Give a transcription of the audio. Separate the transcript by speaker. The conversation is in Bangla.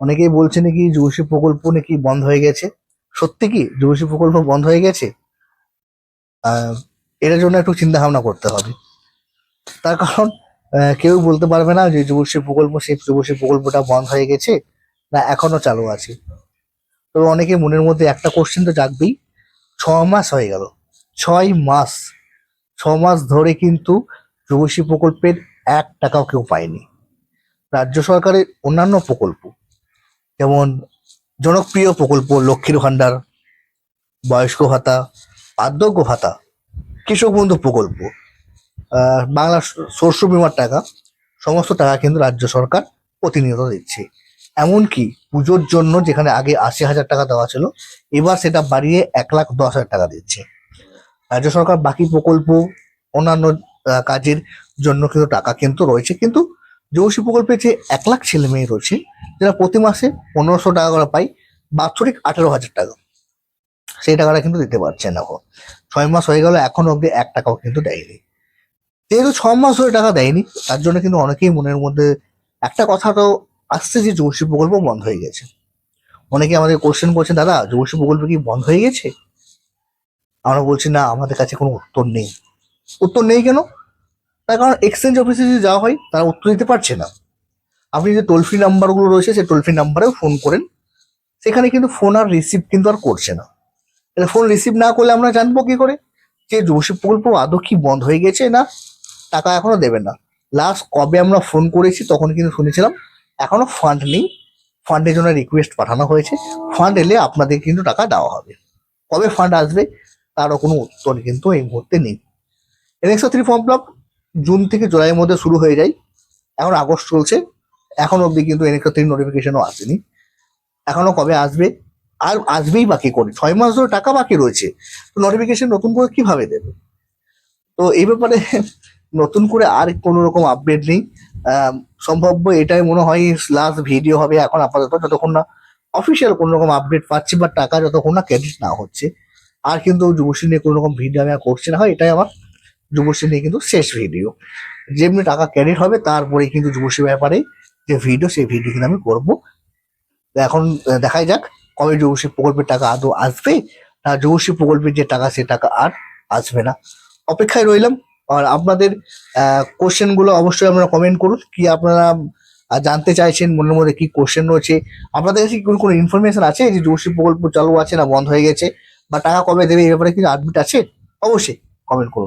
Speaker 1: অনেকেই বলছে নাকি যুবশ্রী প্রকল্প নাকি বন্ধ হয়ে গেছে। সত্যি কি যুবশ্রী প্রকল্প বন্ধ হয়ে গেছে? এটার জন্য একটু চিন্তা ভাবনা করতে হবে। তার কারণ কেউ বলতে পারবে না যে যুবশ্রী প্রকল্প সেই যুবশ্রী প্রকল্পটা বন্ধ হয়ে গেছে না এখনও চালু আছে। তবে অনেকে মনের মধ্যে একটা কোশ্চেন তো জাগবেই। ছ মাস হয়ে গেল। ছয় মাস। ছ মাস ধরে কিন্তু যুবশ্রী প্রকল্পের এক টাকাও কেউ পায়নি। রাজ্য সরকারের অন্যান্য প্রকল্প। যেমন জনপ্রিয় প্রকল্প লক্ষ্মীর ভাণ্ডার, বয়স্ক ভাতা, বার্ধক্য ভাতা, কৃষক বন্ধু প্রকল্প বাংলা শস্য বিমার টাকা, সমস্ত টাকা কিন্তু রাজ্য সরকার প্রতিনিয়ত দিচ্ছে। এমনকি পুজোর জন্য যেখানে আগে আশি হাজার টাকা দেওয়া ছিল, এবার সেটা বাড়িয়ে এক লাখ দশ হাজার টাকা দিচ্ছে। রাজ্য সরকার বাকি প্রকল্প, অন্যান্য কাজের জন্য কিন্তু টাকা কিন্তু রয়েছে, কিন্তু যুবশ্রী প্রকল্পে যে এক লাখ ছেলে মেয়ে রয়েছে যারা প্রতি মাসে পনেরোশো টাকা করে পায় বাৎসরিক আঠেরো হাজার টাকা। সেই টাকাটা কিন্তু দিতে পারছে না ও। ছয় মাস হয়ে গেল, এখন অব্দি এক টাকাও কিন্তু দেয়নি। যেহেতু ছ মাস ধরে টাকা দেয়নি, তার জন্য কিন্তু অনেকেই মনের মধ্যে একটা কথা তো আসছে যে যুবশ্রী প্রকল্প বন্ধ হয়ে গেছে। অনেকে আমাদের কোশ্চেন করছেন দাদা যুবশ্রী প্রকল্প কি বন্ধ হয়ে গেছে? আমরা বলছি, না, আমাদের কাছে কোনো উত্তর নেই। উত্তর নেই কেন? তার কারণ এক্সচেঞ্জ অফিসে যদি যাওয়া হয়, তারা উত্তর দিতে পারছে না। আপনি যে টোল ফ্রি নাম্বারগুলো রয়েছে, সেই টোল ফ্রি নাম্বারেও ফোন করেন। সেখানে কিন্তু ফোন আর রিসিভ কিন্তু আর করছে না। তাহলে ফোন রিসিভ না করলে আমরা জানব কি করে? যে যুবশ্রী প্রকল্প আদৌ কি বন্ধ হয়ে গেছে না? টাকা এখনও দেবে না। লাস্ট কবে আমরা ফোন করেছি তখন কিন্তু শুনেছিলাম, এখনও ফান্ড নেই। ফান্ডের জন্য রিকোয়েস্ট পাঠানো হয়েছে। ফান্ড এলে আপনাদের কিন্তু টাকা দেওয়া হবে। কবে ফান্ড আসবে? তারও কোনো উত্তর কিন্তু এই মুহূর্তে নেই। NXO three form fill June থেকে জুলাইয়ের মধ্যে শুরু হয়ে যায়। এখন আগস্ট চলছে। এখন অব্দি কিন্তু এনএক্সও থ্রি নোটিফিকেশনও আসেনি। এখনও কবে আসবে? আর আসবেই বাকি করে? ছয় মাস ধরে টাকা বাকি রয়েছে। তো নোটিফিকেশন নতুন করে কীভাবে দেবে? তো এই ব্যাপারে নতুন করে আর কোনো রকম আপডেট নেই। সম্ভাব্য এটাই মনে হয় লাস্ট ভিডিও হবে এখন আপাতত, যতক্ষণ না অফিসিয়াল কোনো রকম আপডেট পাচ্ছি বা টাকা যতক্ষণ না ক্রেডিট না হচ্ছে। আর কিন্তু যুবশ্রী নিয়ে কোনো রকম ভিডিও আমি আর করছি না। হয় এটাই আমার যুবশ্রী নিয়ে কিন্তু শেষ ভিডিও যেমনি টাকা ক্রেডিট হবে তারপরে কিন্তু যুবশ্রী ব্যাপারে যে ভিডিও সেই ভিডিও কিন্তু আমি করব। এখন দেখাই যাক, কবে যুবশ্রী প্রকল্পের টাকা আদৌ আসবে? না যুবশ্রী প্রকল্পের যে টাকা, সে টাকা আর আসবে না। অপেক্ষায় রইলাম, আর আপনাদের কোশ্চেনগুলো অবশ্যই আপনারা কমেন্ট করুন। কি আপনারা জানতে চাইছেন, মনের মধ্যে কি কোশ্চেন রয়েছে? আপনাদের কাছে কোনো কোনো ইনফরমেশন আছে যে যুবশ্রী প্রকল্প চালু আছে না বন্ধ হয়ে গেছে? বা টাকা কবে দেবে এই ব্যাপারে কি আপডেট আছে? অবশ্যই কমেন্ট করুন।